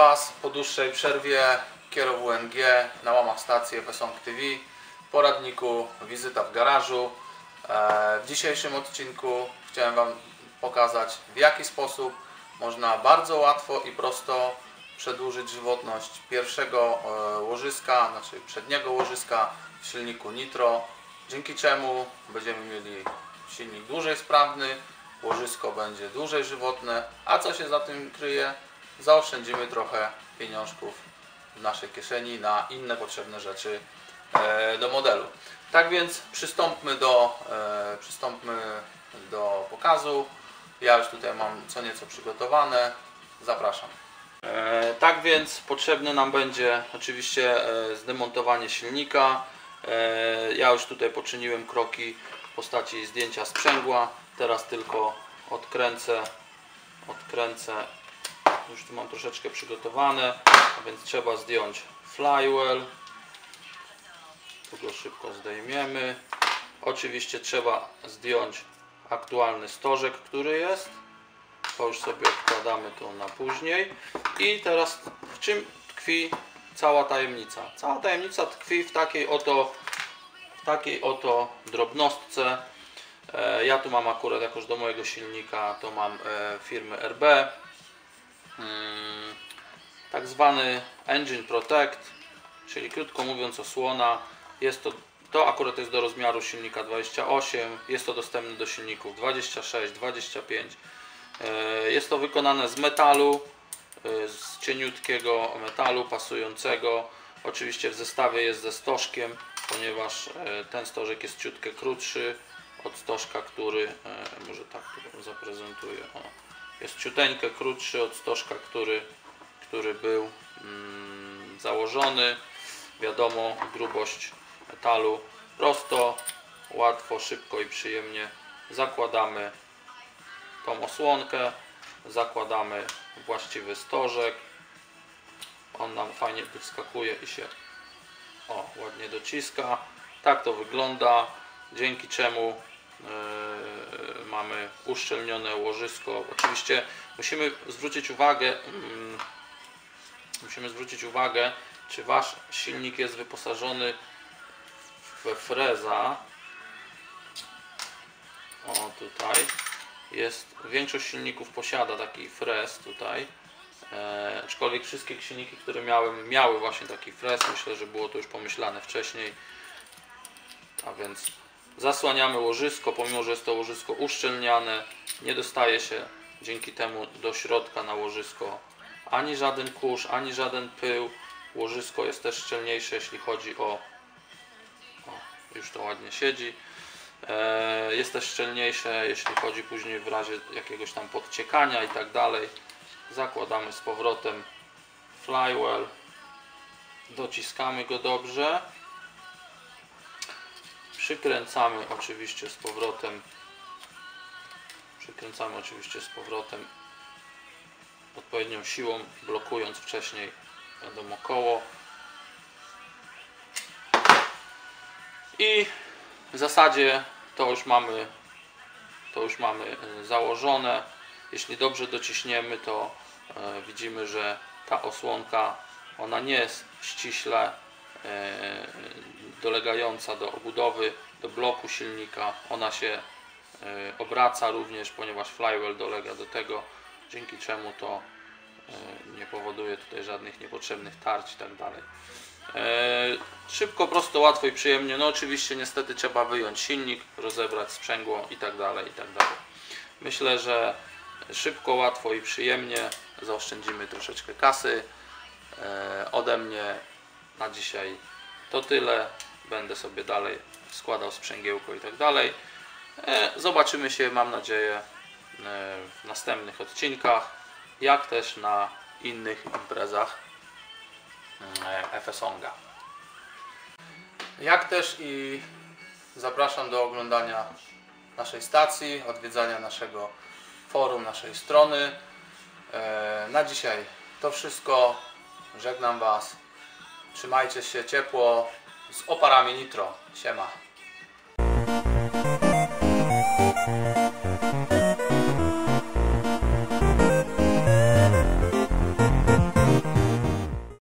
Was po dłuższej przerwie Kiero WNG na łamach stacji FSONG TV. Poradniku wizyta w garażu. E, W dzisiejszym odcinku chciałem Wam pokazać w jaki sposób można bardzo łatwo i prosto przedłużyć żywotność pierwszego e, łożyska, znaczy przedniego łożyska w silniku Nitro, dzięki czemu będziemy mieli silnik dłużej sprawny, łożysko będzie dłużej żywotne, a co się za tym kryje? Zaoszczędzimy trochę pieniążków w naszej kieszeni na inne potrzebne rzeczy e, do modelu. Tak więc przystąpmy do, e, przystąpmy do pokazu. Ja już tutaj mam co nieco przygotowane. Zapraszam. E, tak więc potrzebne nam będzie oczywiście zdemontowanie silnika. Ja już tutaj poczyniłem kroki w postaci zdjęcia sprzęgła. Teraz tylko odkręcę, odkręcę. Już tu mam troszeczkę przygotowane, a więc trzeba zdjąć flywheel. Tu go szybko zdejmiemy. Oczywiście trzeba zdjąć aktualny stożek, który jest. To już sobie odkładamy to na później. I teraz w czym tkwi cała tajemnica? Cała tajemnica tkwi w takiej oto, w takiej oto drobnostce. E, Ja tu mam akurat jakoś do mojego silnika, to mam e, firmy RB. Mm, Tak zwany Engine Protect, czyli krótko mówiąc osłona. Jest to, to akurat jest do rozmiaru silnika 28, jest to dostępne do silników 26, 25. E, Jest to wykonane z metalu, e, z cieniutkiego metalu pasującego. Oczywiście w zestawie jest ze stożkiem, ponieważ e, ten stożek jest ciutkę krótszy od stożka, który, e, może tak tu zaprezentuję, o, jest ciuteńkę krótszy od stożka, który, który był mm, założony. Wiadomo, grubość metalu prosto, łatwo, szybko i przyjemnie zakładamy tą osłonkę, zakładamy właściwy stożek. On nam fajnie wyskakuje i się o, ładnie dociska. Tak to wygląda, dzięki czemu mamy uszczelnione łożysko. Oczywiście musimy zwrócić uwagę, mm, musimy zwrócić uwagę, czy wasz silnik jest wyposażony we freza. O, tutaj jest, większość silników posiada taki frez tutaj. E, aczkolwiek wszystkie silniki, które miałem, miały właśnie taki frez. Myślę, że było to już pomyślane wcześniej. A więc zasłaniamy łożysko, pomimo że jest to łożysko uszczelniane, nie dostaje się dzięki temu do środka na łożysko ani żaden kurz, ani żaden pył. Łożysko jest też szczelniejsze, jeśli chodzi o, o już to ładnie siedzi. E, Jest też szczelniejsze, jeśli chodzi później w razie jakiegoś tam podciekania i tak dalej. Zakładamy z powrotem flywheel, dociskamy go dobrze. Przykręcamy oczywiście z powrotem przykręcamy oczywiście z powrotem odpowiednią siłą, blokując wcześniej wiadomo koło. I w zasadzie to już mamy to już mamy y, założone. Jeśli dobrze dociśniemy, to e, widzimy, że ta osłonka ona nie jest ściśle e, dolegająca do obudowy, do bloku silnika. Ona się e, obraca również, ponieważ flywheel dolega do tego, dzięki czemu to e, nie powoduje tutaj żadnych niepotrzebnych tarć i tak dalej. E, Szybko, prosto, łatwo i przyjemnie. No oczywiście niestety trzeba wyjąć silnik, rozebrać sprzęgło i tak dalej, i tak dalej. Myślę, że szybko, łatwo i przyjemnie zaoszczędzimy troszeczkę kasy. E, Ode mnie na dzisiaj to tyle. Będę sobie dalej składał sprzęgiełko i tak dalej. E, Zobaczymy się, mam nadzieję, e, w następnych odcinkach, jak też na innych imprezach e, FSONGA. Jak też i zapraszam do oglądania naszej stacji, odwiedzania naszego forum, naszej strony. Na dzisiaj to wszystko. Żegnam Was. Trzymajcie się ciepło z oparami Nitro. Siema.